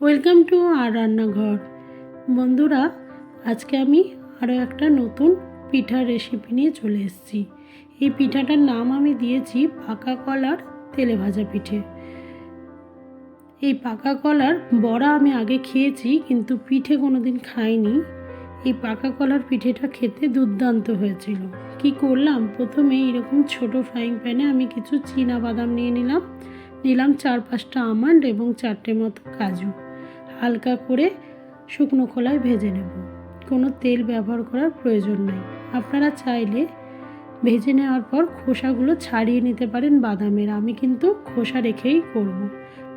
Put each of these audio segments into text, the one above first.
Welcome to আর রান্নাঘর। বন্ধুরা, আজকে আমি আরও একটা নতুন পিঠার রেসিপি নিয়ে চলে এসেছি। এই পিঠাটার নাম আমি দিয়েছি পাকা কলার তেলে ভাজা পিঠে। এই পাকা কলার বড়া আমি আগে খেয়েছি, কিন্তু পিঠে কোনো দিন খাইনি। এই পাকা কলার পিঠেটা খেতে দুর্দান্ত হয়েছিল। কি করলাম? প্রথমে এরকম ছোট ফ্রাইং প্যানে আমি কিছু চীনা বাদাম নিয়ে নিলাম। নিলাম চার পাঁচটা আমন্ড এবং চারটে মতো কাজু। হালকা করে শুকনো খোলায় ভেজে নেব। কোনো তেল ব্যবহার করার প্রয়োজন নেই। আপনারা চাইলে ভেজে নেওয়ার পর খোসাগুলো ছাড়িয়ে নিতে পারেন বাদামের। আমি কিন্তু খোসা রেখেই করব।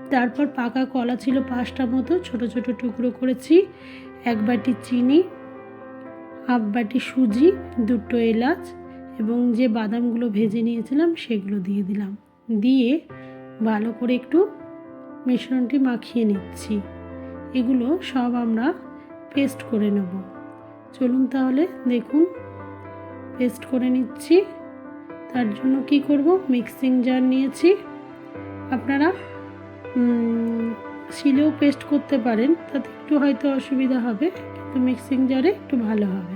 তারপর পাকা কলা ছিল পাঁচটা মতো, ছোট ছোট টুকরো করেছি। এক বাটি চিনি, হাফ বাটি সুজি, দুটো এলাচ এবং যে বাদামগুলো ভেজে নিয়েছিলাম সেগুলো দিয়ে দিলাম। দিয়ে ভালো করে একটু মিশ্রণটি মাখিয়ে নিচ্ছি। এগুলো সব আমরা পেস্ট করে নেব। চলুন তাহলে দেখুন পেস্ট করে নিচ্ছি। তার জন্য কি করব? মিক্সিং জার নিয়েছি। আপনারা শিলেও পেস্ট করতে পারেন, তাতে একটু হয়তো অসুবিধা হবে, কিন্তু মিক্সিং জারে একটু ভালো হবে।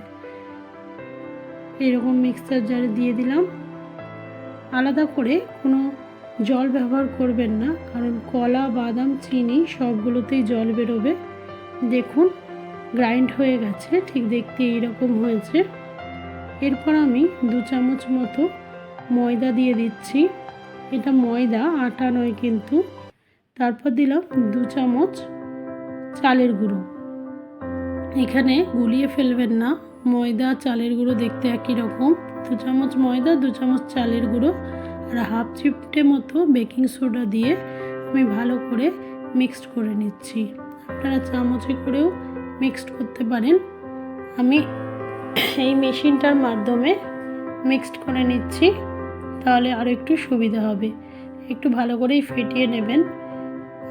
এরকম মিক্সার জারে দিয়ে দিলাম। আলাদা করে কোনো জল ব্যবহার করবেন না, কারণ কলা, বাদাম, চিনি সবগুলোতেই জল বেরোবে। দেখুন, গ্রাইন্ড হয়ে গেছে, ঠিক দেখতে এইরকম হয়েছে। এরপর আমি দু চামচ মতো ময়দা দিয়ে দিচ্ছি। এটা ময়দা, আটা নয় কিন্তু। তারপর দিলাম দু চামচ চালের গুঁড়ো। এখানে গুলিয়ে ফেলবেন না, ময়দা, চালের গুঁড়ো দেখতে একই রকম। দু চামচ ময়দা, দু চামচ চালের গুঁড়ো। আর হাফ চিপটে মতো বেকিং সোডা দিয়ে আমি ভালো করে মিক্সড করে নিচ্ছি। আপনারা চামচে করেও মিক্সড করতে পারেন। আমি এই মেশিনটার মাধ্যমে মিক্সড করে নিচ্ছি, তাহলে আরও একটু সুবিধা হবে। একটু ভালো করেই ফেটিয়ে নেবেন।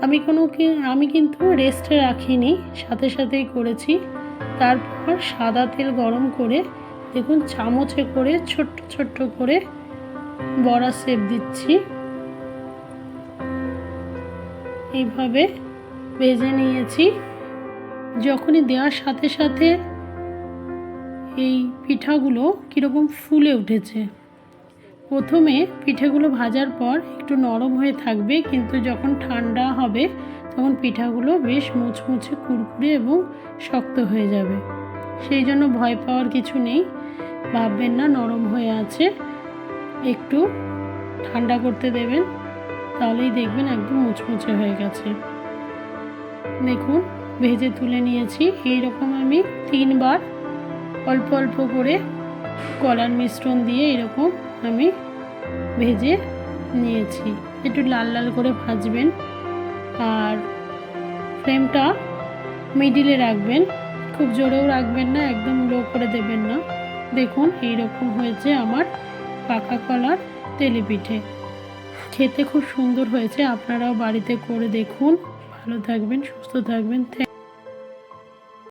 আমি কোনো আমি কিন্তু রেস্টে রাখিনি, সাথে সাথেই করেছি। তারপর সাদা তেল গরম করে দেখুন, চামচে করে ছোট্ট ছোট্ট করে বড়া শেপ দিচ্ছি। এইভাবে ভেজে নিয়েছি। যখনই দেওয়ার সাথে সাথে এই পিঠাগুলো কীরকম ফুলে উঠেছে। প্রথমে পিঠেগুলো ভাজার পর একটু নরম হয়ে থাকবে, কিন্তু যখন ঠান্ডা হবে তখন পিঠাগুলো বেশ মুচমুচে, কুরকুরে এবং শক্ত হয়ে যাবে। সেই জন্য ভয় পাওয়ার কিছু নেই। ভাববেন না, নরম হয়ে আছে। একটু ঠান্ডা করতে দেবেন, তাহলেই দেখবেন একদম মুচমুচে হয়ে গেছে। দেখুন, ভেজে তুলে নিয়েছি। এই রকম আমি তিনবার অল্প অল্প করে কলার মিশ্রণ দিয়ে এরকম আমি ভেজে নিয়েছি। একটু লাল লাল করে ভাজবেন আর ফ্লেমটা মিডিলে রাখবেন। খুব জোরেও রাখবেন না, একদম লো করে দেবেন না। দেখুন এই রকম হয়েছে আমার পাকা কলার তেলে পিঠে খেতে খুব সুন্দর হয়েছে, আপনারাও বাড়িতে করে দেখুন। ভালো থাকবেন, সুস্থ থাকবেন।